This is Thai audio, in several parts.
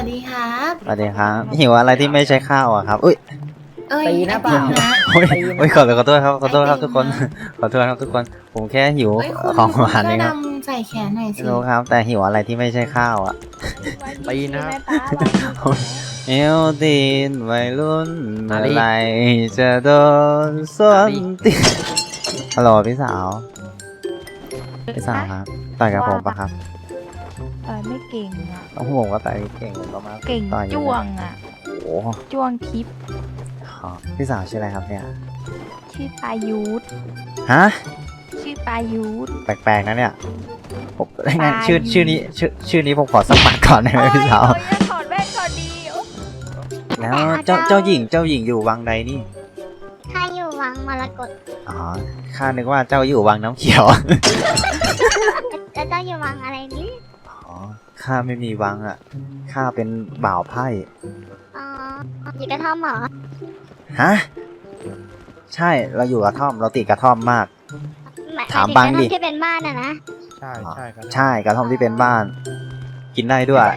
วัสดีครับ สวัสดีครับ หิวอะไรที่ไม่ใช่ข้าวอะครับอุ้ยเอ้ยตีนะไอติมเปล่านะ โอ้ยตีนะโอ้ยขอโทษขอโทษครับขอโทษครับไอติมทุกคน ขอโทษครับทุกคน ผมแค่หิวเอ้ยคุณของหคุณวานก็นี่ครับดำใส่แขนหน่อยสิไม่รู้ครับ แต่หิวอะไรที่ไม่ใช่ข้าวอะตีนะเอลตีนวัยรุ่นมาเมื่อดิไหรจะโดนส้นมาดิตีนฮัลโหลพี่สาว พี่สาวครับต่อยกับผมปะครับ ต่อยไม่เก่งอะต้องผมก็ต่อยเก่งผมก็มาเก่งต่อยอยู่จ้วงอะโอ้โหจ้วงทิพย์อ๋อพี่สาวชื่ออะไรครับเนี่ย ชื่อปายุทธฮะ ชื่อปายุทธ แปลกๆนะเนี่ยผมงั้นตายชื่อชื่อนี้ชื่อชื่อนี้ผมขอสมัครก่อนได้ไหมพี่สาว โอ้ยงั้นถอดแว่นก่อนดีโอ๊ย แล้วเจ้าเจ้าหญิงเจ้าหญิงอยู่วังใดนี่ ข้าอยู่วังมรกตอ๋อ ข้านึกว่าเจ้าอยู่วังน้ำเขียวแล้ว ข้าไม่มีวังอะ ข้าเป็นบ่าวไพ่อ๋ออยู่กระท่อมเหรอ ฮะ ใช่ เราอยู่กระท่อม เราติดกระท่อมมาก หยถามถึบังดิกระท่อที่เป็นบ้านอะนะ ใช่ใช่ครับ ใช่กระท่อมที่เป็นบ้าน กินได้ด้วย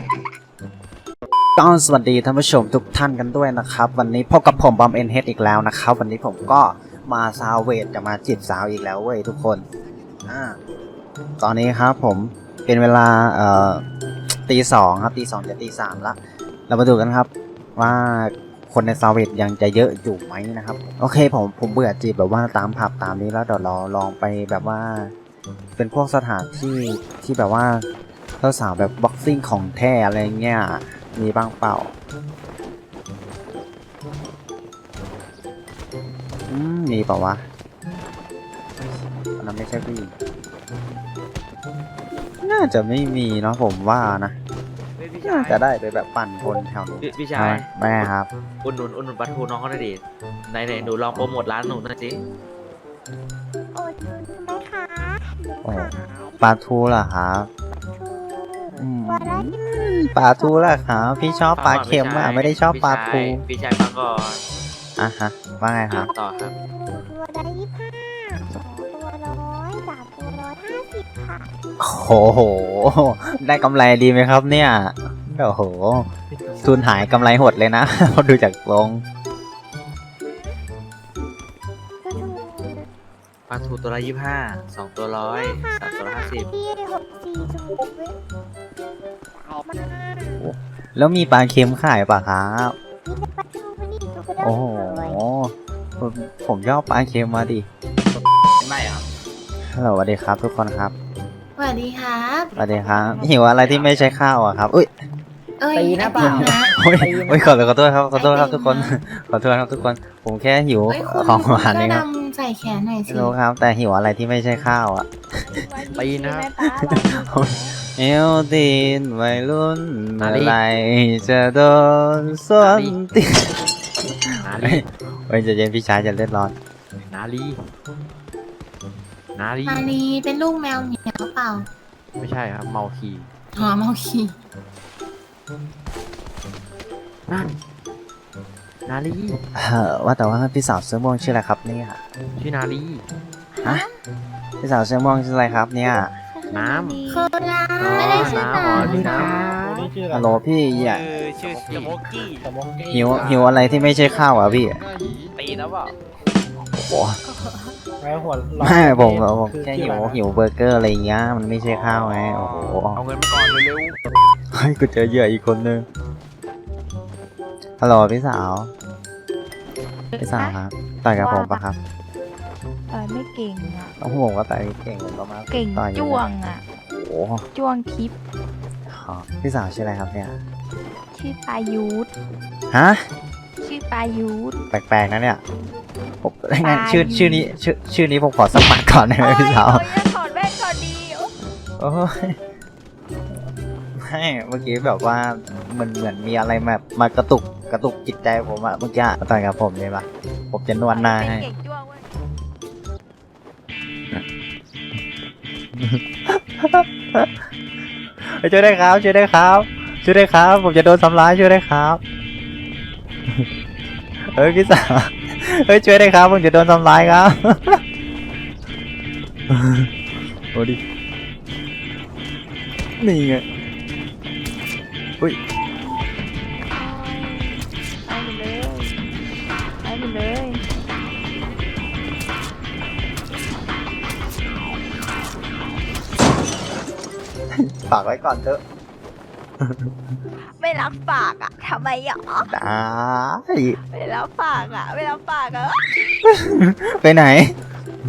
ก็สวัสดีท่านผู้ชมทุกท่านกันด้วยนะครับ วันนี้พบกับผมบอมเอ็นเฮดอีกแล้วนะครับ วันนี้ผมก็มาซาวเวทจะมาจีบสาวอีกแล้วเว้ยทุกคนอ่าตอนนี้ครับผมเป็นเวลาเอ่อ ตีสองครับตีสองจะตีสามละเรามาดูกันครับ ว่าคนในซาวเวทยังจะเยอะอยู่ไหมนะครับ โอเคผมผมเบื่อจีบแบบว่าตามผับตามนี้แล้วเดี๋ยวเราลองไปแบบว่า เป็นพวกสถานที่ที่แบบว่าสาวแบบบ็อกซิ่งของแท้อะไรเงี้ยมีบ้างเปล่าอืมมีเปล่าวะ อันนั้นไม่ใช่ผู้หญิงน่าจะไม่มีเนาะผมว่านะพี่น่าชายจะได้ไปแบบปั่นคนแถวนี้พี่พี่ชายแม่ครับ อุดหนุนอุดหนุนปลาทูน้องเขาหน่อยดิไหนไหนหนูลองโปรโมทร้านหนูหน่อยสิโอ้ยไหมคะโอ้ปลาทูเหรอครับอืมตัวละยี่สิบปลาทูเหรอครับพี่ชอบปลาเค็มอะไม่ได้ชอบปลาทูพี่ชายฟังก่อนอะฮะว่าไงคอะรับ ต่อครับ ตัวละยี่สิบห้า โอ้โห ได้กำไรดีไหมครับเนี่ย โอ้โห ทุนหายกำไรหดเลยนะพอดูจากลงก็ถูกปลาทูตัวละยี่ห้าสองตัวร้อยสามตัวละห้าสิบที่หกสี่ศูนย์วิตายมากแล้วมีปลาเค็มขายปะครับนี่เป็นปลาทูนี่ดูกระโดโอ้โหดเลยผมผมชอบปลาเค็มมาดิ ไม่อะฮัลโหลสวัสดีครับทุกคนครับส วัสดีครับ สวัสดีครับหิวอะไรที่ไม่ใช่ข้าวอะครับ อุ้ยเอ้ยตีนะไอเปติล่ามนะ โอ้ยตีนะโอ้ยขอโทษขอโทษครับขอโทษครับไอติมทุกคนนะขอโทษครับทุกคนผมแค่หิวเอ้ยคุณของหวานคุณนี่ก็ครับดำใส่แขนหน่อยสิไม่รู้ครับ แต่หิวอะไรที่ไม่ใช่ข้าวอะตีนะเอลตีนวัยรุ่นเมื่มาอดิไหรจะโดนส้นตีนนาลีเฮ้ยใจะเย็นพี่ชายจะเล่นร้อนนาลี นาลีมาลีเป็นลูกแมวเหมียวเปล่าไม่ใช่ครับเมาคีอ๋อเมาคีนั่นนาลีเอ่อว่าแต่ว่าพี่สาวเสื้อม่วงชื่ออะไรครับเนี่ยชื่อนาลีฮะพี่สาวเสื้อม่วงชื่ออะไรครับเนี่ย น้ำโคราอ๋อไม่ได้ชื่อน้ำอ๋อชื่อน้ฮัลโหลพี่อย่าชื่อสโมกกี้หิวหิวอะไรที่ไม่ใช่ข้าวอะพี่ตีแล้วเปล่า โอ้โหไม่หัวไม่ผมผมแค่หิวหิวเบอร์เกอร์อะไรอย่างเงี้ยมันไม่ใช่ข้าวไงโอ้โหเอาเงินมาก่อนเร็วเฮ้ยกูเจอเหยื่ออีกคนนึงฮัลโหลพี่สาวพี่สาวครับต่อยกับผมปะครับต่อยไม่เก่งอะต้องผมก็ต่อยเก่งผมก็มาเก่งต่อยอยู่จ้วงอะโอ้โหจ้วงทิพย์อ๋อพี่สาวชื่ออะไรครับเนี่ยชื่อปายุทธฮะชื่อปายุทธแปลกๆนะเนี่ย ผมงั้นตายชื่อชื่อนี้ชื่อชื่อนี้ผมขอสมัครก่อนได้ไหมพี่สาวโอ้ยงั้นถอดแว่นก่อนดีโอ๊ยโอ้ยไม่เมื่อกี้แบบว่ามันเหมือนมีอะไรแบบมากระตุกกระตุกจิตใจผมอะเมื่อกี้มาต่อยกับผมเลยปะผมจะนวดหน้าเป็นให้เก่งจ้วงเว้ยเฮ้ยช่วยได้วยครับช่วยได้วยครับช่วยได้วยครับ ผมจะโดนทำร้ายช่วยได้วยครับ เฮ้ยพี่สาว เฮ้ยช่วยได้ครับผมจะโดนทำร้ายครับโอ้ดินี่ไงอุ้ยไปเลยไปเลยฝากไว้ก่อนเถอะ ไม่รับฝากอะทำไมหรอได้ไม่รับฝากอะไม่รับฝากอะไปไหน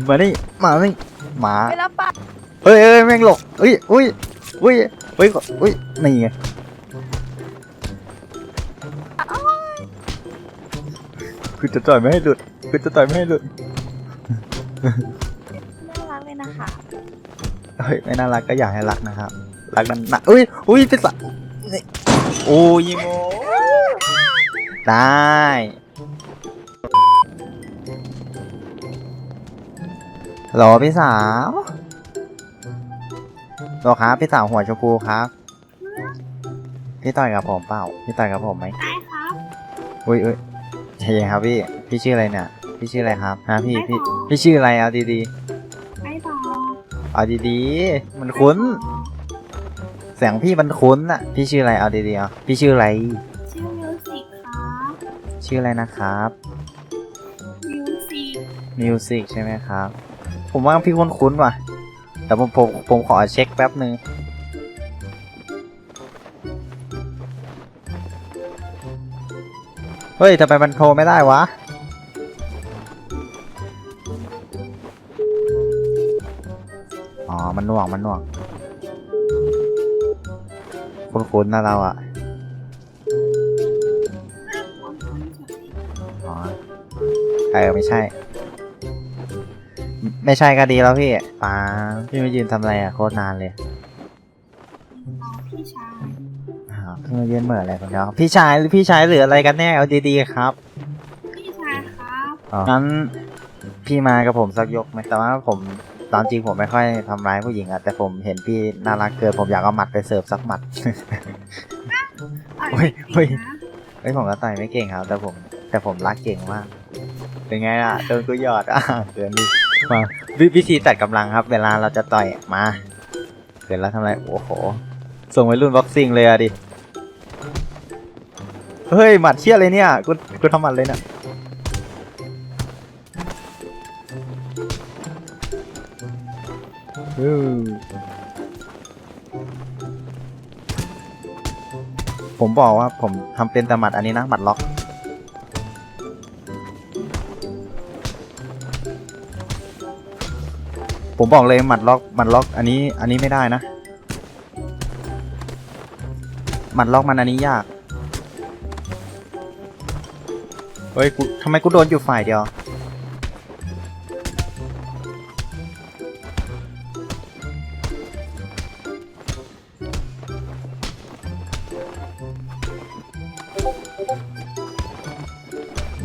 มานี่มานี่หมาไม่รับฝากเฮ้ยเฮ้ยแม่งหลบอุ้ยอุ้ยอุ้ยอุ้ยอุ้ยนี่ไงคือจะต่อยไม่ให้หลุดคือจะต่อยไม่ให้หลุดน่ารักเลยนะคะเฮ้ยไม่น่ารักก็อยากให้รักนะครับ รักนั้นนะอุ้ยอุ้ยเป็นสัตว์นี่โอ้ยโมได้ฮัลโหลพี่สาวฮัลโหลครับพี่สาวหัวชมพูครับ พี่ต่อยกับผมเปล่า พี่ต่อยกับผมไหมได้ครับ อุ้ยอุ้ยใจเย็นครับพี่ พี่ชื่ออะไรเนี่ย พี่ชื่ออะไรครับฮะพี่ พี่ พี่ชื่ออะไรเอาดีๆ ไม่บอกเอาดีๆ มันคุ้นเสียงพี่มันคุ้นอะพี่ชื่ออะไรเอาดีๆเอาพี่ชื่ออะไร ชื่อมิวสิกครับชื่ออะไรนะครับมิวสิกมิวสิกใช่ไหมครับ ผมว่าพี่คุ้นๆว่ะแต่ผมผมผมขอเช็คแป๊บหนึ่งเฮ้ยทำไมมันโทรไม่ได้วะอ๋อมันหน่วงมันหน่วง คุ้นๆนะเราอะอ๋อเออไม่ใช่ไม่ไม่ใช่ก็ดีแล้วพี่ป้าพี่มายืนทำอะไรอะโคตรนานเลยรอพี่ชายอ้าวพี่มายืนเหมืออะไรคนเดียวพี่ชายหรือพี่ชายหรืออะไรกันแน่เอาดีๆครับ พี่ชายครับอ๋องั้นพี่มากับผมสักยกไหมแต่ว่าผม ตามจริงผมไม่ค่อยทำร้ายผู้หญิงอะแต่ผมเห็นพี่น่ารักเกินผมอยากเอาหมัดไปเสิร์ฟสักหมัด เฮ้ยเฮ้ย เฮ้ยผมก็ต่อยไม่เก่งครับ แต่ผมแต่ผมรักเก่งมาก เป็นไงล่ะโดนกูหยอดอะเกินดิมาวิวิธีตัดกำลังครับ เวลาเราจะต่อยมาเกิดแล้วทำไรโอ้โห ส่งไปรุ่นบ็อกซิ่งเลยอะดิ เฮ้ยหมัดเชี่ยเลยเนี่ยกูกูทำหมัดเลยเนี่ย อือผมบอกว่าผมทำเป็นแต่หมัดอันนี้นะหมัดล็อก ผมบอกเลยหมัดล็อกหมัดล็อกอันนี้อันนี้ไม่ได้นะหมัดล็อกมันอันนี้ยาก เฮ้ยกูทำไมกูโดนอยู่ฝ่ายเดียว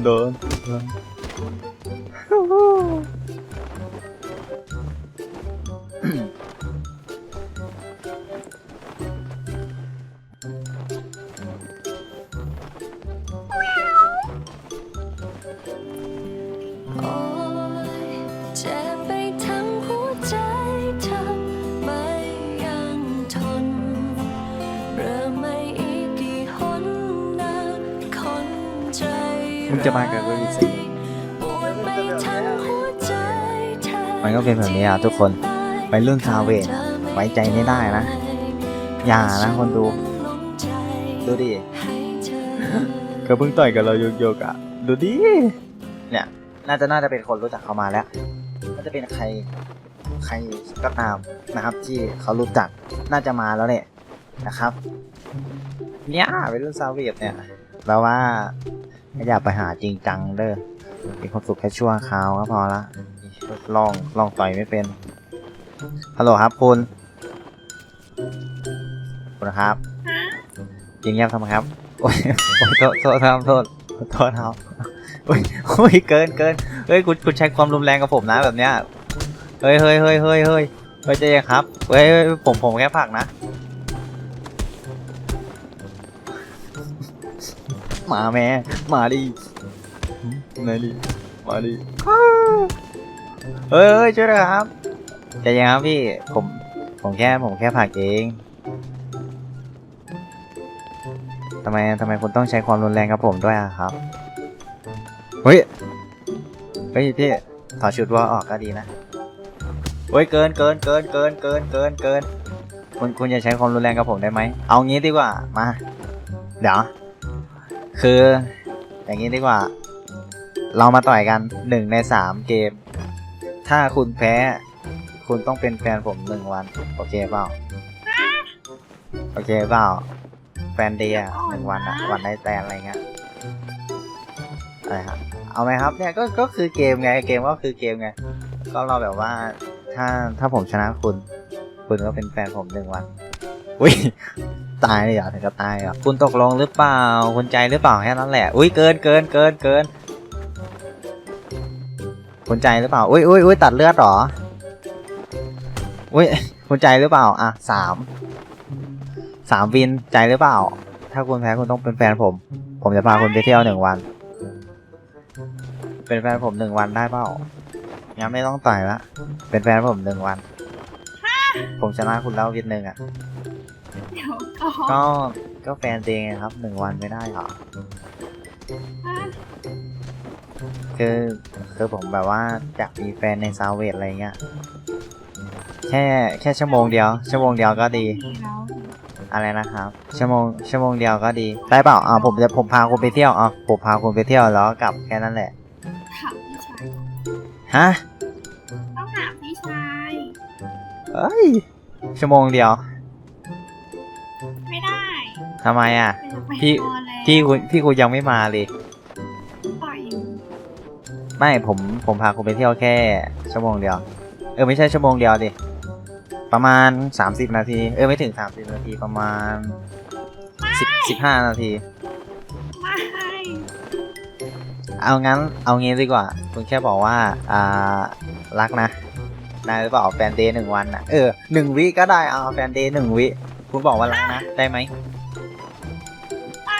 โมันก็เป็นแบบนี้อะทุกคนวัยรุ่นซาเวจไว้ใจไม่ได้นะ อย่านะคนดู ดูดิให้เธอเขาเพิ่งต่อยกับเราโยกๆอะ ดูดิ เนี่ย น่าจะน่าจะเป็นคนรู้จักเขามาแล้วน่าจะเป็นใคร ใครก็ตามนะครับ ที่เขารู้จัก น่าจะมาแล้วเนี่ยนะครับ เนี่ยเป็นรุ่นซาเวียตเนี่ยแปลว่าอย่าไปหาจริงจังเด้อมีความสุขแค่ชั่วคราวก็พอละ ลองลองต่อยไม่เป็น ฮัลโหลครับคุณ คุณครับยิงเงียบทำไมครับ โอ้ยโอ้ยโทษโทษครับโทษโทษครับโอ้ยโอ้ยเกินเกินเฮ้ยคุณคุณใช้ความรุนแรงกับผมนะแบบเนี้ย เฮ้ยเฮ้ยเฮ้ยเฮ้ยเฮ้ยเฮ้ยใจเย็นครับ เฮ้ยผมผมแค่ผักนะ มาแม่มาดิมาดิมาดิ เฮ้ยช่วยด้วยครับใจเย็นครับพี่ผมผมแค่ผมแค่ผักเองทำไมทำไมคุณต้องใช้ความรุนแรงกับผมด้วยอะครับ เฮ้ย เฮ้ยพี่ถอดชุดว่าออกก็ดีนะ เฮ้ยเกินเกินเกินเกินเกินเกินเกิน คุณคุณอย่าใช้ความรุนแรงกับผมได้ไหม เอางี้ดีกว่า มา เดี๋ยว คือ อย่างนี้ดีกว่า เรามาต่อยกันหนึ่งในสามเกม ถ้าคุณแพ้ คุณต้องเป็นแฟนผมหนึ่งวัน โอเคเปล่า โอเคเปล่า แฟนเดียหนึ่งวันอะวันได้แต่อะไรเงี้ยอะไรครับเอาไหมครับเนี่ยก็ก็คือเกมไงเกมก็คือเกมไง ก็เราแบบว่าถ้าถ้าผมชนะคุณ คุณก็เป็นแฟนผมหนึ่งวันอุ้ยตายเลยเหรอถึงกับตายเหรอคุณตกลงหรือเปล่าคุณใจหรือเปล่าแค่นั้นแหละ อุ้ยเกินเกินเกินเกิน คุณใจหรือเปล่าอุ้ยอุ้ยอุ้ยตัดเลือดเหรออุ้ยคุณใจหรือเปล่า อะสามสามวินใจหรือเปล่า ถ้าคุณแพ้คุณต้องเป็นแฟนผม ผมจะพาคุณไปเที่ยวหนึ่งวัน เป็นแฟนผมหนึ่งวันได้เปล่างั้นไม่ต้องต่อยละ เป็นแฟนผมหนึ่งวัน ผมชนะคุณแล้ววินหนึ่งอะเดี๋ยวก่อนก็ก็แฟนเดงไงครับหนึ่งวันไม่ได้เหรออะ คือคือผมแบบว่าอยากมีแฟนในซาวเวทอะไรเงี้ยแค่แค่ชั่วโมงเดียว ชั่วโมงเดียวก็ดีดีแล้วอะไรนะครับ ชั่วโมงชั่วโมงเดียวก็ดีได้เปล่าอ่าผมจะผมพาคุณไปเที่ยวอะผมพาคุณไปเที่ยวแล้วกลับแค่นั้นแหละถามพี่ชายฮะต้องถามพี่ชายเอ้ยชั่วโมงเดียว ไม่ได้ทำไมอะเป็นไปพี่นอนแล้วพี่คุณพี่คุณยังไม่มาเลยต่อยอยู่ ไม่ผมผมพาคุณไปเที่ยวแค่ ชั่วโมงเดียว เออไม่ใช่ชั่วโมงเดียวดิ ประมาณ 30 นาที เออไม่ถึง 30 นาทีประมาณ10 15 นาที ไม่เอางั้นเอางี้ดีกว่า คุณแค่บอกว่า อ่า รักนะนายหรือเปล่าแฟนเดย์หนึ่งวันอะเออหนึ่งวิก็ได้เอาแฟนเดย์หนึ่งวิ คุณบอกว่ารักนะ ได้ไหม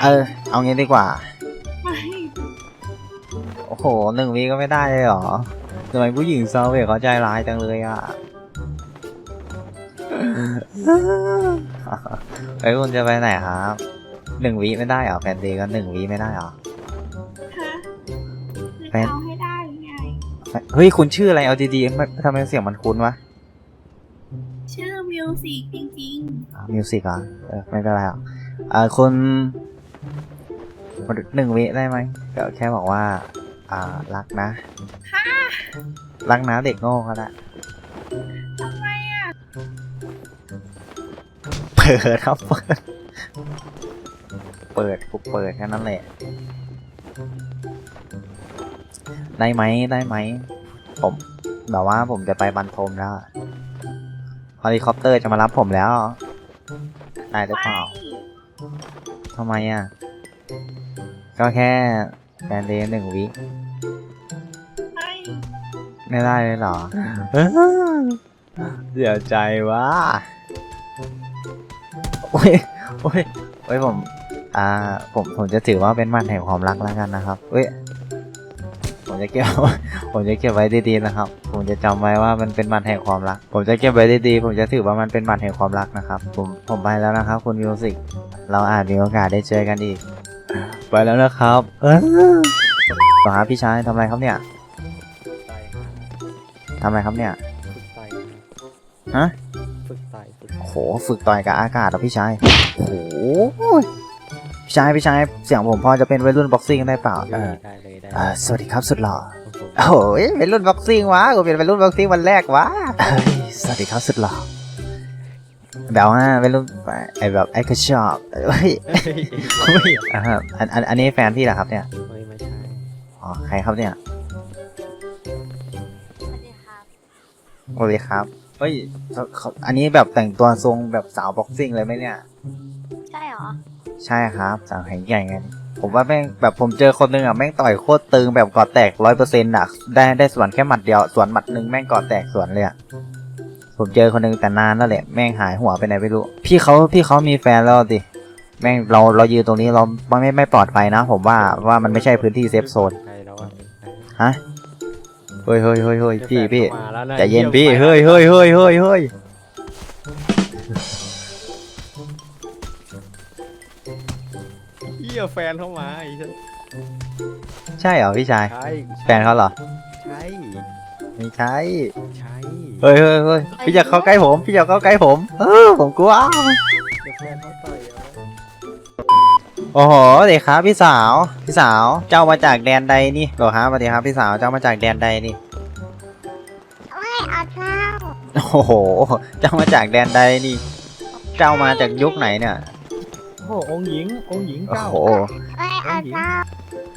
เออ เอางี้ดีกว่าไม่ โอ้โหหนึ่งวิก็ไม่ได้เลยเหรอทำไมผู้หญิงซาวเวทเขาใจร้ายจังเลยอะเอ้ยคุณจะไปไหนครับหนึ่งวิไม่ได้เหรอแฟนเดย์ก็หนึ่งวิไม่ได้เหรอฮะแฟนเอาให้ได้หรือไงเฮ้ยคุณชื่ออะไรเอาดีๆไม่ทำไมเสียงมันคุ้นวะชื่อมิวสิกจริงมิวสิกอะเออไม่เป็นไรอะเออคุณหนึ่งวิได้ไหมก็แค่บอกว่า อ่ารักนะรักนะเด็กโง่ก็ได้ๆทำไมอะเปิดครับเปิดเปิดกูเปิดแค่นั้นแหละ ได้ไหมได้ไหมผมแบบว่าผมจะไปบันทมแล้วเฮลิคอปเตอร์จะมารับผมแล้วได้หรือเปล่าทำไมอะ ก็แค่ แฟนเดย์หนึ่งวิไม่ไม่ได้เลยเหรอ เสียใจวะโอ้ยโอ้ยโอ้ยผม อ่า ผม ผมจะถือว่าเป็นมันแห่งความรักแล้วกันนะครับเว้ย ผมจะเก็บ ผมจะเก็บไว้ดีๆนะครับ ผมจะจำไว้ว่ามันเป็นมันแห่งความรัก ผมจะเก็บไว้ดีๆ ผมจะถือว่ามันเป็นมันแห่งความรักนะครับ ผม ผมไปแล้วนะครับ คุณมิวสิก เราอาจมีโอกาสได้เจอกันอีก ไปแล้วนะครับเออต่อครับพี่ชายทำอะไรครับเนี่ยไต่ทำอะไรครับเนี่ยฝึกไต่ฮะฝึกไต่ฝึกโอ้โหฝึกต่อยกับอากาศเหรอพี่ชายโอ้โหพี่ชายพี่ชายเสียงผมพอจะเป็นวัยรุ่นบ็อกซิ่งได้เปล่าเออได้เลยได้เออสวัสดีครับสุดหล่อโอ้โหโอ้โหวัยรุ่นบ็อกซิ่งวะกูเป็นวัยรุ่นบ็อกซิ่งวันแรกวะเฮ้ยสวัสดีครับสุดหล่อ แบบว่าวัยรุ่นไอแบบไอก็ชอบเฮ้ยเฮ้ยเฮ้ยอ่าฮะอันอันอันนี้แฟนพี่เหรอครับเนี่ยเฮ้ยไม่ใช่อ๋อใครครับเนี่ยสวัสดีครับสวัสดีครับเฮ้ยเขาเขาอันนี้แบบแต่งตัวทรงแบบสาวบ็อกซิ่งเลยไหมเนี่ย ใช่เหรอ ใช่ครับสาวแข็งใหญ่ไงผมว่าแม่งแบบผมเจอคนนึงอะแม่งต่อยโคตรตึงแบบกอดแตกร้อยเปอร์เซ็นต์อะได้ได้สวนแค่หมัดเดียวสวนหมัดหนึ่งแม่งกอดแตกสวนเลยอะ ผมเจอคนนึงแต่นานแล้วแหละแม่งหายหัวไปไหนไม่รู้ พี่เขาพี่เขามีแฟนแล้วดิแม่งเราเรายืนตรงนี้เราไม่ไม่ไม่ปลอดภัยนะ ผมว่าว่ามันไม่ใช่พื้นที่เซฟโซนใครแล้วอะฮะเฮ้ยเฮ้ยเฮ้ยเฮ้ยพี่พี่มาแล้วะใจเย็นพี่เฮ้ยเฮ้ยเฮ้ยเฮ้ยเฮ้ยเหี้ยแฟนเข้ามาไอ้เหี้ยใช่เหรอพี่ชายใช่แฟนเขาเหรอใช่ ไม่ใช่ ใช่เฮ้ยเฮ้ยเฮ้ยพี่อย่าเข้าใกล้ผม พี่อย่าเข้าใกล้ผม เออผมกลัวเดี๋ยวแฟนเขาต่อยเอาโอ้โหเด็กครับพี่สาว พี่สาว เจ้ามาจากแดนใดนี่เหรอครับสวัสดีครับพี่สาว เจ้ามาจากแดนใดนี่ ไม่เอาเจ้าโอ้โห เจ้ามาจากแดนใดนี่ เจ้ามาจากยุคไหนเนี่ย โอ้โหองค์หญิงองค์หญิงโอ้เจ้าโห ไม่เอาเจ้า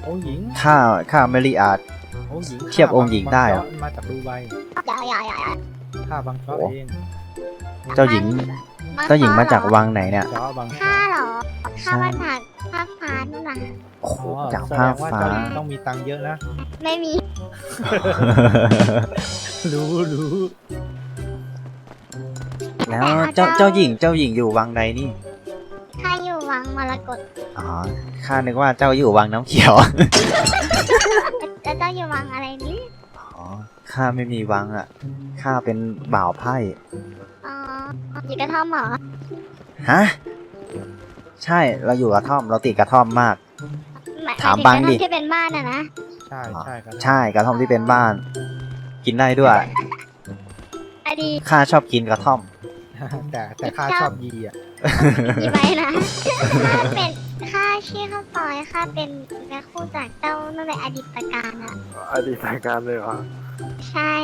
องค์หญิง ข้า ข้าไม่รีอาจอง ค์หญิงเทียบองค์หญิงได้เหรอ มาจากดูไบอย่าอย่าอย่าอย่าข้าบางเจ้าโอ้เองเจ้าหญิง เจ้าหญิงมาจากวังไหนเนี่ย เจ้าบางข้าเหรอข้ามาจากภาคฟ้านู่นน่ะโอ้โหอ๋อจากแสภาดคงว่าฟ้าเจ้าหญิงต้องมีตังค์เยอะนะ ไม่มี รู้รู้แล้วเจ้าเจ้าหญิงเจ้าหญิงอยู่วังใดนี่ข้าอยู่วังมรกตอ๋อข้านึกว่าเจ้าอยู่วังน้ำเขียว แล้วเจ้าอยู่วังอะไรนี่อ๋อข้าไม่มีวังอะข้าเป็นบ่าวไพ่อ๋ออยู่กระท่อมเหรอฮะใช่เราอยู่กระท่อมเราติดกระท่อมมาก หยถามบังดิ หยถึกระท่อมที่เป็นบ้านอะนะใช่ใช่ครับใช่กระท่อมที่เป็นบ้าน กินได้ด้วยอดีข้าชอบกินกระท่อม แต่แต่ข้าชอบยีอะมีไว้นะข้าเป็นข้า ชื่อข้าวซอยข้าเป็นแม่คู่จากเจ้านั่นเป็นอดีตการอะอดีตการเลยเหรอ ใช่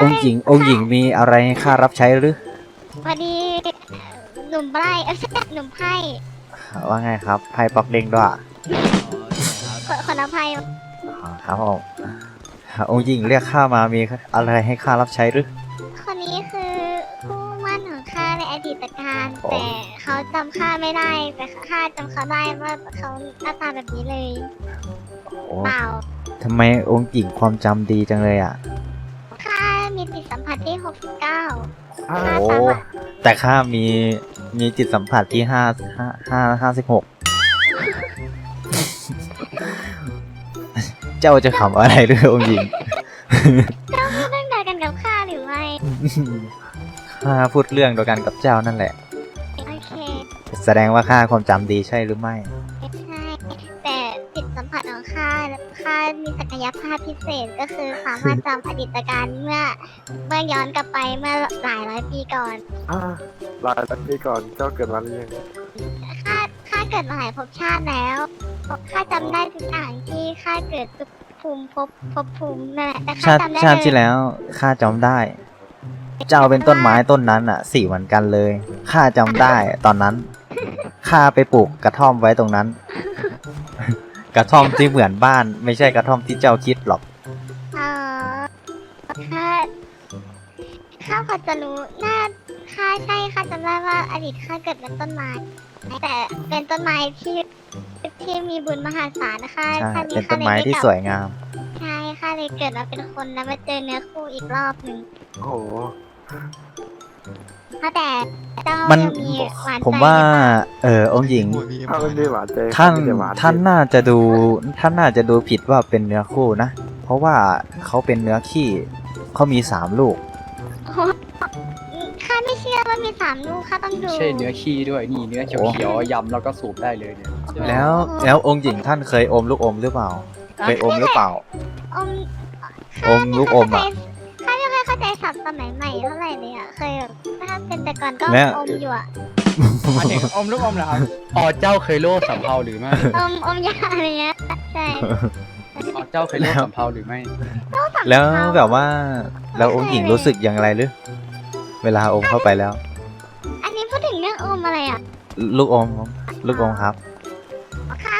องค์หญิงองค์หญิงมีอะไรให้ข้ารับใช้หรือพอดีหนุ่มไบรท์เอ้ยไม่ใช่หนุ่มไพ่ว่าไงครับไพ่ปอกเด้งด้วยคนคนละไพ่อ๋อครับผมองค์หญิงเรียกข้ามามีอะไรให้ข้ารับใช้หรือ ดีตการโอ้แต่เขาจำข้าไม่ได้แต่ข้าจำเขาได้ว่าเขาหน้าตาแบบนี้เลยโอ้เปล่าทำไมองค์หญิงความจำดีจังเลยอะข้ามีจิตสัมผัสที่69โอ้ข้าสามารถแต่ข้ามีมีจิตสัมผัสที่ห้าห้าห้าห้าสิบหกเจ้าจะขำอะไรด้วยองค์หญิงเรื่องเดียวกันกับข้าหรือไม่ ข้าพูดเรื่องเดียวกันกับเจ้านั่นแหละ โอเคแสดงว่าข้าความจำดีใช่หรือไม่ ใช่แต่จิตสัมผัสของข้าข้ามีศักยภาพพิเศษก็คือสามารถจำอดีตการเมื่อเมื่อย้อนกลับไปเมื่อหลายร้อยปีก่อนอ่าหลายปีก่อนเจ้าเกิดมาหรือยังข้าข้าเกิดมาหลายภพชาติแล้วข้าจำได้ทุกอย่างที่ข้าเกิดทุกภูมิภพภพภูมินั่นแหละแต่ข้าชาติจำได้ชาติเลยที่แล้วข้าจำได้ เจ้าเป็นต้นไม้ต้นนั้นอะ สีเหมือนกันเลยข้าจำได้ตอนนั้นข้าไปปลูกกระท่อมไว้ตรงนั้น กระท่อมที่เหมือนบ้าน ไม่ใช่กระท่อมที่เจ้าคิดหรอกเออข้าข้าพอจะรู้น่าข้าใช่ข้าจำได้ว่าอดีตข้าเกิดเป็นต้นไม้ แต่เป็นต้นไม้ที่ที่มีบุญมหาศาลนะคะใช่ชาติเป็นข้าต้นไม้เลยที่กลับสวยงาม ใช่ข้าเลยเกิดมาเป็นคนแล้วมาเจอเนื้อคู่อีกรอบหนึ่งโอ้โห เพราะแต่เจ้ามันยังมีหวานใจผมว่าอยู่ปะเออองค์หญิง ถ้าไม่ได้หวานใจท่านไม่ได้หวานท่านน่าจะดูท่านน่าจะดูผิดว่าเป็นเนื้อคู่นะ เพราะว่าเขาเป็นเนื้อขี้เขามีสามลูก ข้าไม่เชื่อว่ามีสามลูกข้าต้องดู ใช่เนื้อขี้ด้วยนี่เนื้อเขียวๆยำแล้วก็สูบได้เลยเนี่ยแล้วแล้วองค์หญิงท่านเคยอมลูกอมหรือเปล่า เคยอมหรือเปล่า อมอมลูกอมอะ สมัยใหม่เท่าไหร่เลยอะ เคยแบบถ้าเป็นแต่ก่อนก็แล้วอมอยู่อะมาถึงอมลูกอมเหรอครับอ๋อเจ้าเคยโลดสำเภาหรือไม่อมอมยาอะไรเงี้ย ใช่อ๋อเจ้าเคยโลดสำเภาหรือไม่แล้วแบบว่าแล้วองค์หญิงรู้สึกอย่างไรหรือ เวลาอมเข้าไปแล้ว อันนี้พูดถึงเรื่องอมอะไรอะลูกอมลูกอมครับ ข้าข้าไ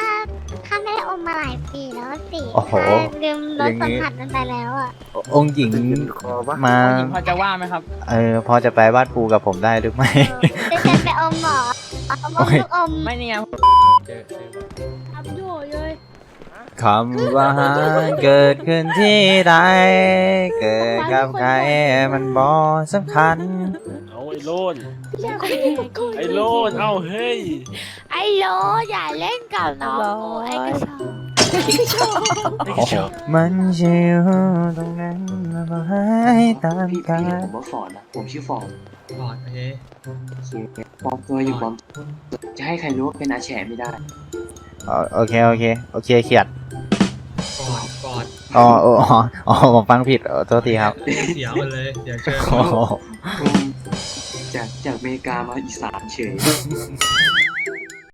ม่ได้อมมาหลายปีแล้วสิโอ้โหข้าลืมรสอย่างสัมนี้ผัสมันไปแล้วอะองค์หญิงจะกินคอปะมาหญิงพอจะว่าไหมครับ เออพอจะไปบ้านปูกับผมได้หรือไม่จะเชิญไปอมหมออมอมลูกอมไม่เนี่ยเจอเจอทำอยู่เลยคำว่าเกิดขึ้นที่ใดเกิดกับใครมันบอสำคัญเอาไอ้โลนไอ้โลนเอาเฮ้ยไอ้โลอย่าเล่นกับน้องกูไอ้กระชอ กไอ้กระจอกมันชิวตรงนั้นแล้วก็หายตามพี่กาพี่เห็นรผมว่าฟอร์ดนะผมชื่อฟอร์ดบอดโอเคปลอมตัวอยู่ปลอมตัวจะให้ใครรู้ว่าเป็นอาแฉไม่ได้อ๋อโอเคโอเคโอเคเขียดบอดบออดอ๋ออ๋ออ๋ออ๋อผมฟังผิดเออโทษทีครับเสียหมดเลยอยากเจอโอ้โหจากจากอเมริกามาอีสานเฉย